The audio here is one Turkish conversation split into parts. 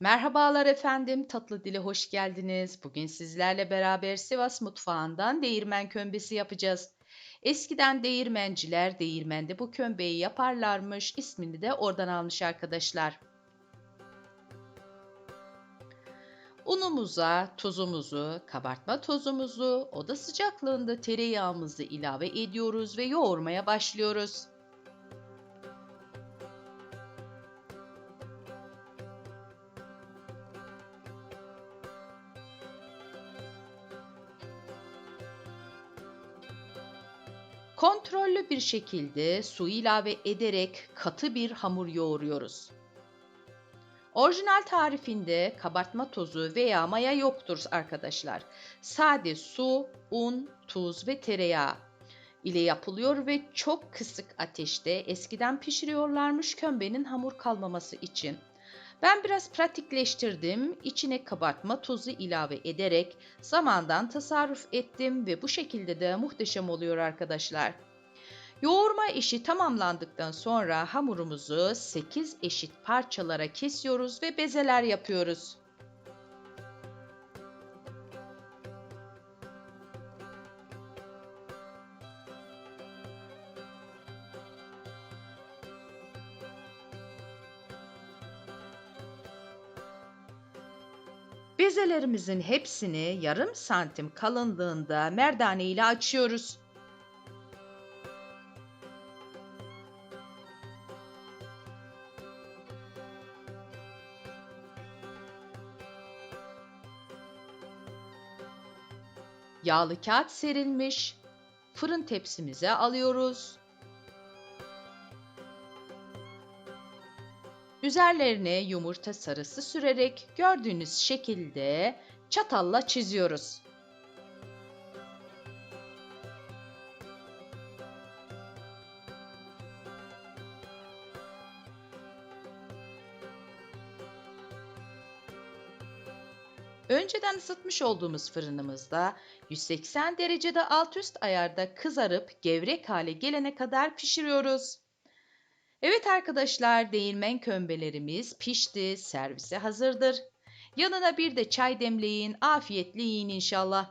Merhabalar efendim, tatlı dile hoş geldiniz. Bugün sizlerle beraber Sivas mutfağından değirmen kömbesi yapacağız. Eskiden değirmenciler değirmende bu kömbeyi yaparlarmış, ismini de oradan almış arkadaşlar. Unumuza tuzumuzu, kabartma tozumuzu, oda sıcaklığında tereyağımızı ilave ediyoruz ve yoğurmaya başlıyoruz. Kontrollü bir şekilde su ilave ederek katı bir hamur yoğuruyoruz. Orijinal tarifinde kabartma tozu veya maya yoktur arkadaşlar. Sade su, un, tuz ve tereyağı ile yapılıyor ve çok kısık ateşte eskiden pişiriyorlarmış kömbenin hamur kalmaması için. Ben biraz pratikleştirdim. İçine kabartma tozu ilave ederek zamandan tasarruf ettim ve bu şekilde de muhteşem oluyor arkadaşlar. Yoğurma işi tamamlandıktan sonra hamurumuzu 8 eşit parçalara kesiyoruz ve bezeler yapıyoruz. Bezelerimizin hepsini yarım santim kalınlığında merdane ile açıyoruz. Yağlı kağıt serilmiş fırın tepsimize alıyoruz. Üzerlerine yumurta sarısı sürerek gördüğünüz şekilde çatalla çiziyoruz. Önceden ısıtmış olduğumuz fırınımızda 180 derecede alt üst ayarda kızarıp gevrek hale gelene kadar pişiriyoruz. Evet arkadaşlar değirmen kömbelerimiz pişti, servise hazırdır. Yanına bir de çay demleyin, afiyetle yiyin inşallah.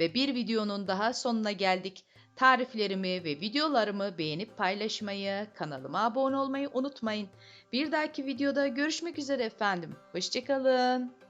Ve bir videonun daha sonuna geldik. Tariflerimi ve videolarımı beğenip paylaşmayı, kanalıma abone olmayı unutmayın. Bir dahaki videoda görüşmek üzere efendim. Hoşçakalın.